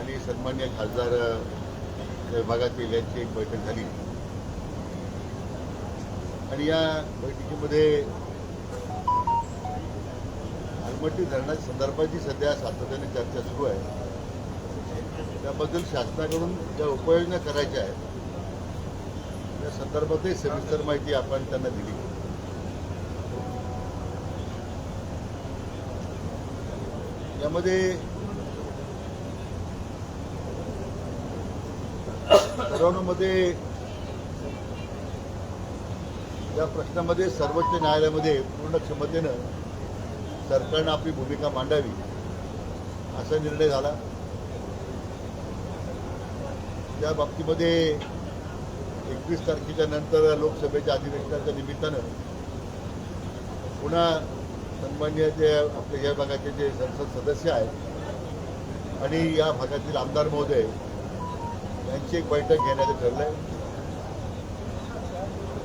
आणि सन्मान्य खासदार विभागातील यांची एक बैठक झाली. आणि या बैठकीमध्ये अलमट्टी धरणाच्या संदर्भाची सध्या सातत्याने चर्चा सुरू आहे. त्याबद्दल शासनाकडून ज्या उपाययोजना करायच्या आहेत त्या संदर्भातही सविस्तर माहिती आपण त्यांना दिली. यामध्ये सर्वांमध्ये या प्रश्नामध्ये सर्वोच्च न्यायालयामध्ये पूर्ण क्षमतेनं सरकारनं आपली भूमिका मांडावी असा निर्णय झाला. त्या बाबतीमध्ये एकवीस तारखेच्या नंतर लोकसभेच्या अधिवेशनाच्या निमित्तानं पुन्हा सन्मान्य जे आपल्या या भागाचे जे संसद सदस्य आहेत आणि या भागातील आमदार महोदय यांची एक बैठक घेण्याचं ठरलंय.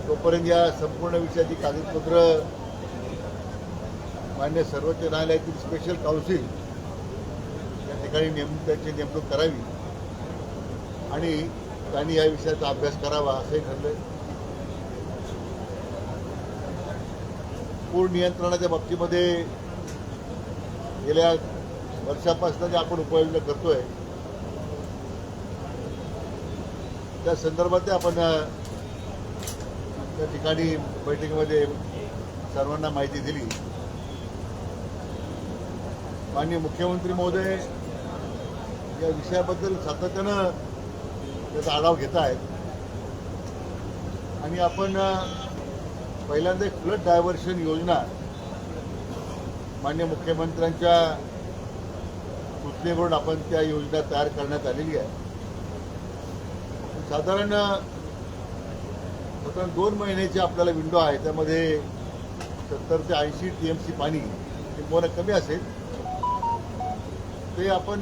तोपर्यंत या संपूर्ण विषयाची कागदपत्र मान्य सर्वोच्च न्यायालयातील स्पेशल काउन्सिल या ठिकाणी नेम त्यांची नेमणूक करावी आणि त्यांनी या विषयाचा अभ्यास करावा असंही ठरलंय. पूर नियंत्रणाच्या बाबतीमध्ये गेल्या वर्षापासून जे आपण उपाययोजना करतोय त्या संदर्भात आपण त्या ठिकाणी बैठकीमध्ये सर्वांना माहिती दिली. माननीय मुख्यमंत्री महोदय या विषयाबद्दल सातत्यानं त्याचा आढावा घेत आहेत. आणि आपण पहिल्यांदा एक फ्लड डायव्हर्शन योजना मान्य मुख्यमंत्र्यांच्या सूचनेवरून आपण त्या योजना तयार करण्यात आलेली आहे. साधारण साधारण दोन महिन्याची आपल्याला विंडो आहे. त्यामध्ये सत्तर ते ऐंशी टी एम सी पाणी किंवा कमी असेल. ते आपण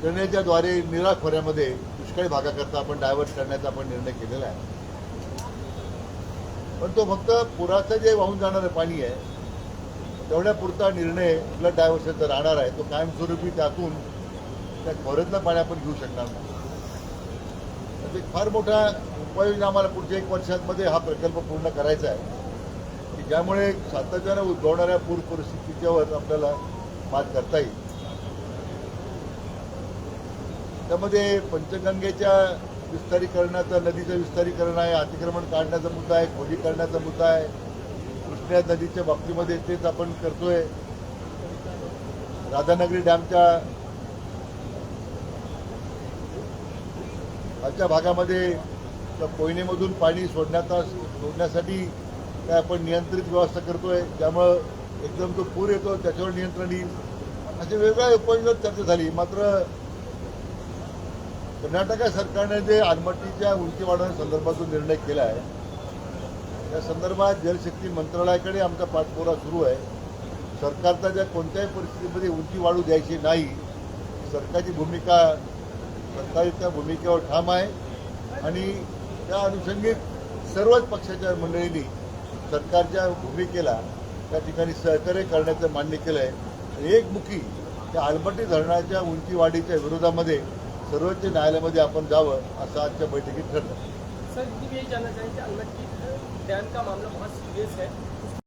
ड्रेनेजच्याद्वारे निरा खोऱ्यामध्ये दुष्काळी भागाकरता आपण डायव्हर्ट करण्याचा आपण निर्णय केलेला आहे. पण तो फक्त पुराचं जे वाहून जाणारं पाणी आहे तेवढ्यापुरता निर्णय फ्लड डायव्हर्शनचा राहणार आहे. तो कायमस्वरूपी त्यातून त्या खोऱ्यातलं पाणी आपण घेऊ शकणार नाही. एक फार मोठा उपाययोजना आम्हाला पुढच्या एक वर्षांमध्ये हा प्रकल्प पूर्ण करायचा आहे. की ज्यामुळे सातत्यानं उद्भवणाऱ्या पूर परिस्थितीच्यावर आपल्याला मात करता येईल. त्यामध्ये पंचगंगेच्या विस्तारीकरणाचं नदीचं विस्तारीकरण आहे अतिक्रमण काढण्याचा मुद्दा आहे खोली करण्याचा मुद्दा आहे कृष्णा नदीच्या बाबतीमध्ये तेच आपण करतोय. राधानगरी डॅमच्या आजच्या भागामध्ये त्या कोयनेमधून पाणी सोडण्याचा सोडण्यासाठी काय आपण नियंत्रित व्यवस्था करतोय त्यामुळं एकदम जो पूर येतो त्याच्यावर नियंत्रण येईल. अशा वेगळ्या उपाययोजना चर्चा झाली. मात्र कर्नाटक सरकारने जे आलमट्टीच्या उंची वाढवण्यासंदर्भात जो निर्णय केला आहे त्या संदर्भात जलशक्ती मंत्रालयाकडे आमचा पाठपुरा सुरू आहे. सरकारचा ज्या कोणत्याही परिस्थितीमध्ये उंची वाढू द्यायची नाही सरकारची भूमिका त्या भूमिकेवर ठाम आहे. आणि त्या अनुषंगी सर्वच पक्षाच्या मंडळींनी सरकारच्या भूमिकेला त्या ठिकाणी सहकार्य करण्याचं मान्य केलं आहे एकमुखी त्या आलमट्टी धरणाच्या उंची वाढीच्या विरोधामध्ये सर्वोच्च न्यायालयामध्ये आपण जावं असं आजच्या बैठकीत ठरलं. सर ये जानना चाहेंगे अलमट्टी डैम का मामला बहुत सीरियस है